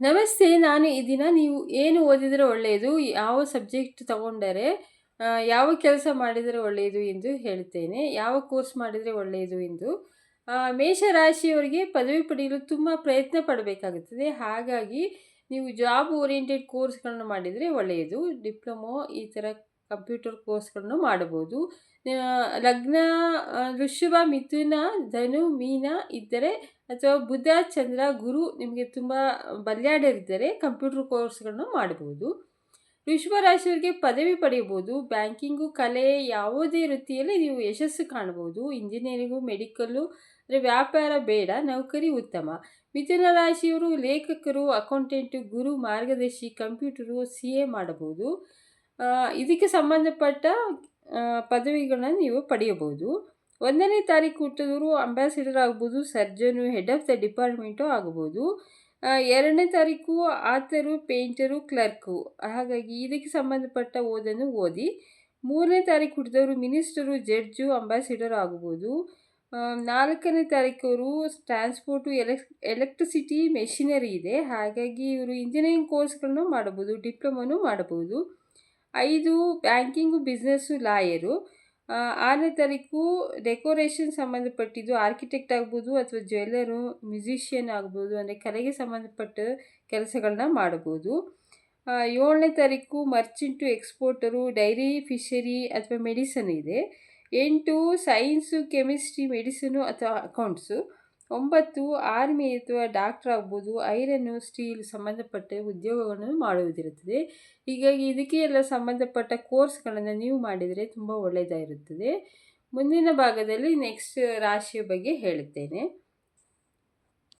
ನಮಸ್ತೆ, ನಾನು ಈ ದಿನ ನೀವು ಏನು ಓದಿದರೆ ಒಳ್ಳೆಯದು, ಯಾವ ಸಬ್ಜೆಕ್ಟ್ ತಗೊಂಡರೆ ಯಾವ ಕೆಲಸ ಮಾಡಿದರೆ ಒಳ್ಳೆಯದು ಎಂದು ಹೇಳ್ತೇನೆ. ಯಾವ ಕೋರ್ಸ್ ಮಾಡಿದರೆ ಒಳ್ಳೆಯದು ಎಂದು. ಮೇಷರಾಶಿಯವರಿಗೆ ಪದವಿ ಪಡೆಯಲು ತುಂಬ ಪ್ರಯತ್ನ ಪಡಬೇಕಾಗುತ್ತದೆ. ಹಾಗಾಗಿ ನೀವು ಜಾಬ್ ಓರಿಯೆಂಟೆಡ್ ಕೋರ್ಸ್ಗಳನ್ನು ಮಾಡಿದರೆ ಒಳ್ಳೆಯದು. ಡಿಪ್ಲೊಮೊ ಈ ಥರ ಕಂಪ್ಯೂಟರ್ ಕೋರ್ಸ್ಗಳನ್ನು ಮಾಡಬಹುದು. ಲಗ್ನ ಋಷಭ ಮಿಥುನ, ಧನು, ಮೀನ ಇದ್ದರೆ ಅಥವಾ ಬುಧ, ಚಂದ್ರ, ಗುರು ನಿಮಗೆ ತುಂಬ ಬಲ್ಯಾಡರಿದ್ದರೆ ಕಂಪ್ಯೂಟರ್ ಕೋರ್ಸ್ಗಳನ್ನು ಮಾಡಬಹುದು. ವೃಷಭ ರಾಶಿಯವರಿಗೆ ಪದವಿ ಪಡೆಯಬಹುದು. ಬ್ಯಾಂಕಿಂಗು, ಕಲೆ ಯಾವುದೇ ವೃತ್ತಿಯಲ್ಲಿ ನೀವು ಯಶಸ್ಸು ಕಾಣಬಹುದು. ಇಂಜಿನಿಯರಿಂಗು, ಮೆಡಿಕಲ್ಲು, ಅಂದರೆ ವ್ಯಾಪಾರ ಬೇಡ, ನೌಕರಿ ಉತ್ತಮ. ಮಿಥುನ ರಾಶಿಯವರು ಲೇಖಕರು, ಅಕೌಂಟೆಂಟು, ಗುರು, ಮಾರ್ಗದರ್ಶಿ, ಕಂಪ್ಯೂಟರು ಸಿ ಎ ಮಾಡಬಹುದು. ಇದಕ್ಕೆ ಸಂಬಂಧಪಟ್ಟ ಪದವಿಗಳನ್ನು ನೀವು ಪಡೆಯಬಹುದು. ಒಂದನೇ ತಾರೀಕು ಹುಟ್ಟಿದವರು ಅಂಬಾಸಿಡರ್ ಆಗ್ಬೋದು surgeon head of the department ಆಗ್ಬೋದು. ಆ, ಎರಡನೇ ತಾರೀಕು ಆತರು ಪೇಂಟರು ಕ್ಲರ್ಕು ಹಾಗಾಗಿ ಇದಕ್ಕೆ ಸಂಬಂಧಪಟ್ಟ ಓದನ್ನು ಓದಿ ಮೂರನೇ ತಾರೀಕು ಹುಟ್ಟಿದವರು ಮಿನಿಸ್ಟರು ಜಡ್ಜು ಅಂಬಾಸಿಡರ್ ಆಗ್ಬೋದು. ನಾಲ್ಕನೇ ತಾರೀಕವರು ಟ್ರಾನ್ಸ್ಪೋರ್ಟು ಎಲೆಕ್ ಎಲೆಕ್ಟ್ರಿಸಿಟಿ ಮೆಷಿನರಿ ಇದೆ. ಹಾಗಾಗಿ ಇವರು ಇಂಜಿನಿಯರಿಂಗ್ ಕೋರ್ಸ್ಗಳನ್ನು ಮಾಡಬಹುದು ಡಿಪ್ಲೊಮೊನೂ ಮಾಡಬಹುದು. ಐದು ಬ್ಯಾಂಕಿಂಗು ಬಿಸ್ನೆಸ್ಸು ಲಾಯರು. ಆರನೇ ತಾರೀಕು ಡೆಕೋರೇಷನ್ ಸಂಬಂಧಪಟ್ಟಿದ್ದು ಆರ್ಕಿಟೆಕ್ಟ್ ಆಗ್ಬೋದು ಅಥವಾ ಜ್ಯುವೆಲ್ಲರು ಮ್ಯೂಸಿಷಿಯನ್ ಆಗ್ಬೋದು, ಅಂದರೆ ಕಲೆಗೆ ಸಂಬಂಧಪಟ್ಟ ಕೆಲಸಗಳನ್ನ ಮಾಡ್ಬೋದು. ಏಳನೇ ತಾರೀಕು ಮರ್ಚೆಂಟು ಎಕ್ಸ್ಪೋರ್ಟರು, ಡೈರಿ, ಫಿಶರಿ ಅಥವಾ ಮೆಡಿಸನ್ ಇದೆ. ಎಂಟು, ಸೈನ್ಸು, ಕೆಮಿಸ್ಟ್ರಿ, ಮೆಡಿಸನು ಅಥವಾ ಅಕೌಂಟ್ಸು. ಒಂಬತ್ತು, ಆರ್ಮಿ ಅಥವಾ ಡಾಕ್ಟರ್ ಆಗ್ಬೋದು ಐರನ್ನು ಸ್ಟೀಲ್ ಸಂಬಂಧಪಟ್ಟ ಉದ್ಯೋಗಗಳನ್ನು ಮಾಡುವುದಿರುತ್ತದೆ. ಹೀಗಾಗಿ ಇದಕ್ಕೆ ಎಲ್ಲ ಸಂಬಂಧಪಟ್ಟ ಕೋರ್ಸ್ಗಳನ್ನು ನೀವು ಮಾಡಿದರೆ ತುಂಬ ಒಳ್ಳೆಯದಾಗಿರುತ್ತದೆ. ಮುಂದಿನ ಭಾಗದಲ್ಲಿ ನೆಕ್ಸ್ಟ್ ರಾಶಿಯ ಬಗ್ಗೆ ಹೇಳುತ್ತೇನೆ.